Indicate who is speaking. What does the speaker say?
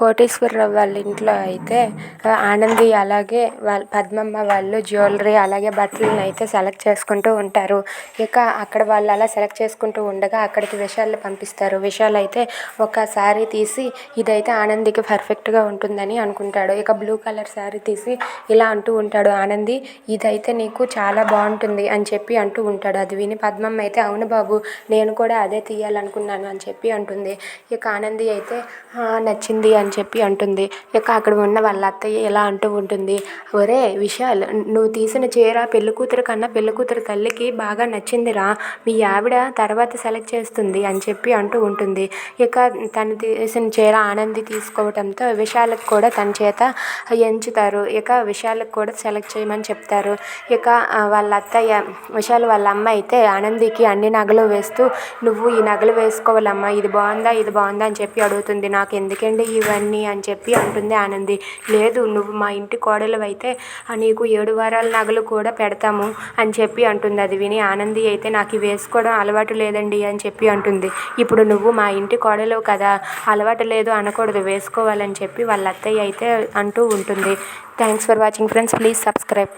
Speaker 1: కోటేశ్వరరావు వాళ్ళ ఇంట్లో అయితే ఆనంది అలాగే వాళ్ళ పద్మమ్మ వాళ్ళు జ్యువెలరీ అలాగే బట్టలను అయితే సెలెక్ట్ చేసుకుంటూ ఉంటారు. ఇక అక్కడ వాళ్ళు అలా సెలెక్ట్ చేసుకుంటూ ఉండగా అక్కడికి విశాల్ని పంపిస్తారు. విశాల్ అయితే ఒక శారీ తీసి ఇదైతే ఆనందికి పర్ఫెక్ట్గా ఉంటుందని అనుకుంటాడు. ఇక బ్లూ కలర్ శారీ తీసి ఇలా అంటూ ఉంటాడు ఆనంది ఇదైతే నీకు చాలా బాగుంటుంది అని చెప్పి అంటూ ఉంటాడు. అది విని పద్మమ్మ అయితే అవును బాబు నేను కూడా అదే తీయాలనుకున్నాను అని చెప్పి అంటుంది. ఇక ఆనంది అయితే నచ్చింది అని అని చెప్పి అంటుంది. ఇక అక్కడ ఉన్న వాళ్ళ అత్తయ్య ఇలా అంటూ ఉంటుంది. ఒరే విశాల్ నువ్వు తీసిన చీర పెళ్ళి కూతురు కన్నా పెళ్ళి కూతురు తల్లికి బాగా నచ్చిందిరా. మీ ఆవిడ తర్వాత సెలెక్ట్ చేస్తుంది అని చెప్పి అంటూ ఉంటుంది. ఇక తను తీసిన చీర ఆనంది తీసుకోవడంతో విశాలకు కూడా తన చేత ఎంచుతారు. ఇక విశాలకు కూడా సెలెక్ట్ చేయమని చెప్తారు. ఇక వాళ్ళ అత్తయ్య విశాల్ వాళ్ళ అమ్మ అయితే ఆనందికి అన్ని నగలు వేస్తూ నువ్వు ఈ నగలు వేసుకోవాలమ్మా. ఇది బాగుందా? ఇది బాగుందా? అని చెప్పి అడుగుతుంది. నాకు ఎందుకండి ఇవన్నీ అని చెప్పి అంటుంది ఆనంది. లేదు నువ్వు మా ఇంటి కోడలు అయితే నీకు ఏడు వారాల నగలు కూడా పెడతాము అని చెప్పి అంటుంది. అది విని ఆనంది అయితే నాకు ఇవి వేసుకోవడం అలవాటు లేదండి అని చెప్పి అంటుంది. ఇప్పుడు నువ్వు మా ఇంటి కోడలు కదా అలవాటు లేదు అనకూడదు వేసుకోవాలని చెప్పి వాళ్ళ అత్తయ్య అయితే అంటూ ఉంటుంది. Thanks for watching friends please subscribe